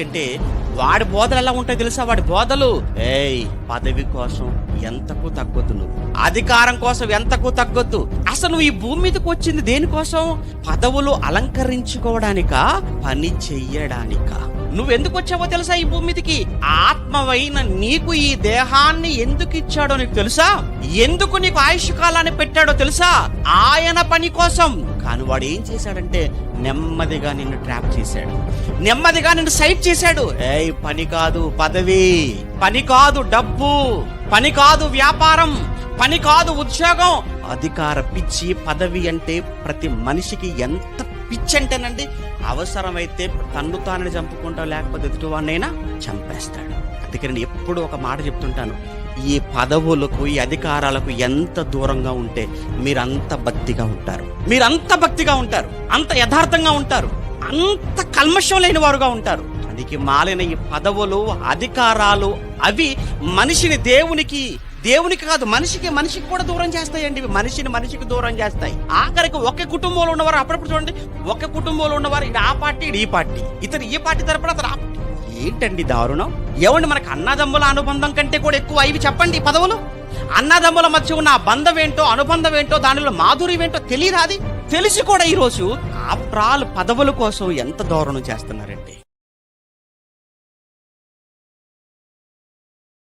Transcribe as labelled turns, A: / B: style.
A: ఎందుకంటే వాడి బోధలు ఎలా ఉంటాయి తెలుసా? వాడి బోధలు ఏయ్ పదవి కోసం ఎంతకు తగ్గొద్దు నువ్వు. అధికారం కోసం ఎంతకు తగ్గొద్దు. అసలు నువ్వు ఈ భూమి మీదకి వచ్చింది దేనికోసం? పదవులు అలంకరించుకోవడానికా పని చెయ్యడానికా. నువ్వెందుకు వచ్చావో తెలుసా ఈ భూమి మీదకి? ఆత్మవైన నీకు ఈ దేహాన్ని ఎందుకు ఇచ్చాడో నీకు తెలుసా? ఎందుకు నీకు ఆయుష్ కాలాన్ని పెట్టాడో తెలుసా? ఆయన పని కోసం కానీ వాడు ఏం చేశాడంటే నెమ్మదిగా నిన్ను ట్రాప్ చేశాడు. నెమ్మదిగా నిన్ను సైట్ చేశాడు. ఏయ్ పని కాదు పదవి. పని కాదు డబ్బు. పని కాదు వ్యాపారం. పని కాదు ఉద్యోగం. అధికార పిచ్చి పదవి అంటే ప్రతి మనిషికి ఎంత పిచ్చి అంటేనండి అవసరమైతే తన్ను తానని చంపుకుంటా లేకపోతే ఎదుటివాడినైనా చంపేస్తాడు. అందుకని నేను ఎప్పుడు ఒక మాట చెప్తుంటాను. ఈ పదవులకు ఈ అధికారాలకు ఎంత దూరంగా ఉంటే మీరంత భక్తిగా ఉంటారు. మీరంత భక్తిగా ఉంటారు. అంత యథార్థంగా ఉంటారు. అంత కల్మషం లేని వారుగా ఉంటారు. అందుకే మాలిన ఈ పదవులు అధికారాలు అవి మనిషిని దేవునికి దేవునికి కాదు మనిషికి మనిషికి కూడా దూరం చేస్తాయండి ఇవి. మనిషిని మనిషికి దూరం చేస్తాయి. ఆఖరికి ఒకే కుటుంబంలో ఉన్నవారు అప్పుడప్పుడు చూడండి ఒక కుటుంబంలో ఉన్నవారు ఇది ఆ పార్టీ ఇది ఈ పార్టీ. ఇతను ఈ పార్టీ తరపున అతను ఆ పార్టీ ఏంటండి దారుణం? ఏమండి మనకు అన్నదమ్ముల అనుబంధం కంటే కూడా ఎక్కువ? ఇవి చెప్పండి పదవులు. అన్నదమ్ముల మధ్య ఉన్న బంధం ఏంటో అనుబంధం ఏంటో దానిలో మాధుర్యం ఏంటో తెలియదు తెలిసి కూడా ఈరోజు ఆ పదవుల కోసం ఎంత దూరం చేస్తున్నారండి?